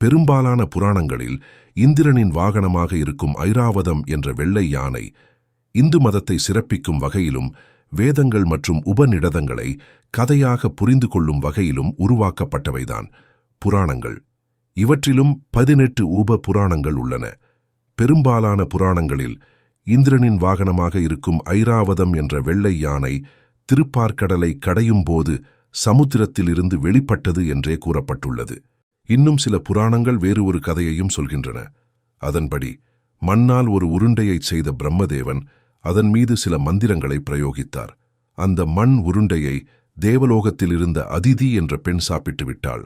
பெரும்பாலான புராணங்களில் இந்திரனின் வாகனமாக இருக்கும் ஐராவதம் என்ற வெள்ளை யானை இந்து மதத்தை சிறப்பிக்கும் வகையிலும் வேதங்கள் மற்றும் உபநிடதங்களை கதையாக புரிந்து கொள்ளும் வகையிலும் உருவாக்கப்பட்டவைதான் புராணங்கள். இவற்றிலும் பதினெட்டு உப புராணங்கள் உள்ளன. பெரும்பாலான புராணங்களில் இந்திரனின் வாகனமாக இருக்கும் ஐராவதம் என்ற வெள்ளை யானை திருப்பார்க்கடலை கடையும் போது சமுத்திரத்திலிருந்து வெளிப்பட்டது என்றே கூறப்பட்டுள்ளது. இன்னும் சில புராணங்கள் வேறு ஒரு கதையையும் சொல்கின்றன. அதன்படி மண்ணால் ஒரு உருண்டையைச் செய்த பிரம்மதேவன் அதன் மீது சில மந்திரங்களை பிரயோகித்தார். அந்த மண் உருண்டையை தேவலோகத்தில் இருந்த அதிதி என்ற பெண் சாப்பிட்டு விட்டாள்.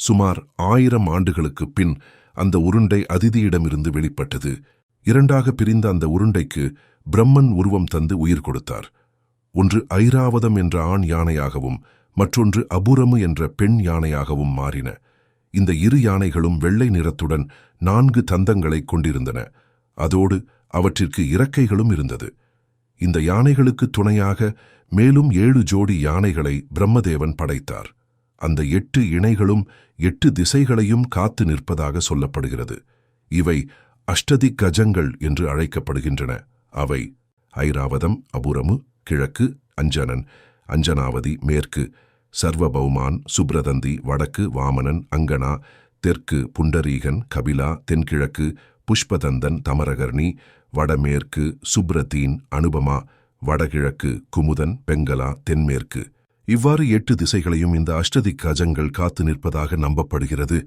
சுமார் ஆயிரம் ஆண்டுகளுக்கு பின் அந்த உருண்டை அதிதியிடமிருந்து வெளிப்பட்டது. இரண்டாக பிரிந்த அந்த உருண்டைக்கு பிரம்மன் உருவம் தந்து உயிர் கொடுத்தார். ஒன்று ஐராவதம் என்ற ஆண் யானையாகவும் மற்றொன்று அபுரமு என்ற பெண் யானையாகவும் மாறின. இந்த இரு யானைகளும் வெள்ளை நிறத்துடன் நான்கு தந்தங்களைக் கொண்டிருந்தன. அதோடு அவற்றிற்கு இறக்கைகளும் இருந்தது. இந்த யானைகளுக்கு துணையாக மேலும் ஏழு ஜோடி யானைகளை பிரம்மதேவன் படைத்தார். அந்த எட்டு இணைகளும் எட்டு திசைகளையும் காத்து நிற்பதாக சொல்லப்படுகிறது. இவை அஷ்டதி கஜங்கள் என்று அழைக்கப்படுகின்றன. அவை ஐராவதம் அபுரமு கிழக்கு அஞ்சனன் அஞ்சனாவதி மேற்கு சர்வபௌமான் சுப்ரதந்தி வடக்கு வாமனன் அங்கனா தெற்கு புண்டரீகன் கபிலா தென்கிழக்கு புஷ்பதந்தன் தமரகர்ணி வடமேற்கு சுப்ரதீன் அனுபமா வடகிழக்கு குமுதன் பெங்கலா தென்மேற்கு. இவ்வாறு எட்டு திசைகளையும் இந்த அஷ்டதி கஜங்கள் காத்து நிற்பதாக நம்பப்படுகிறது.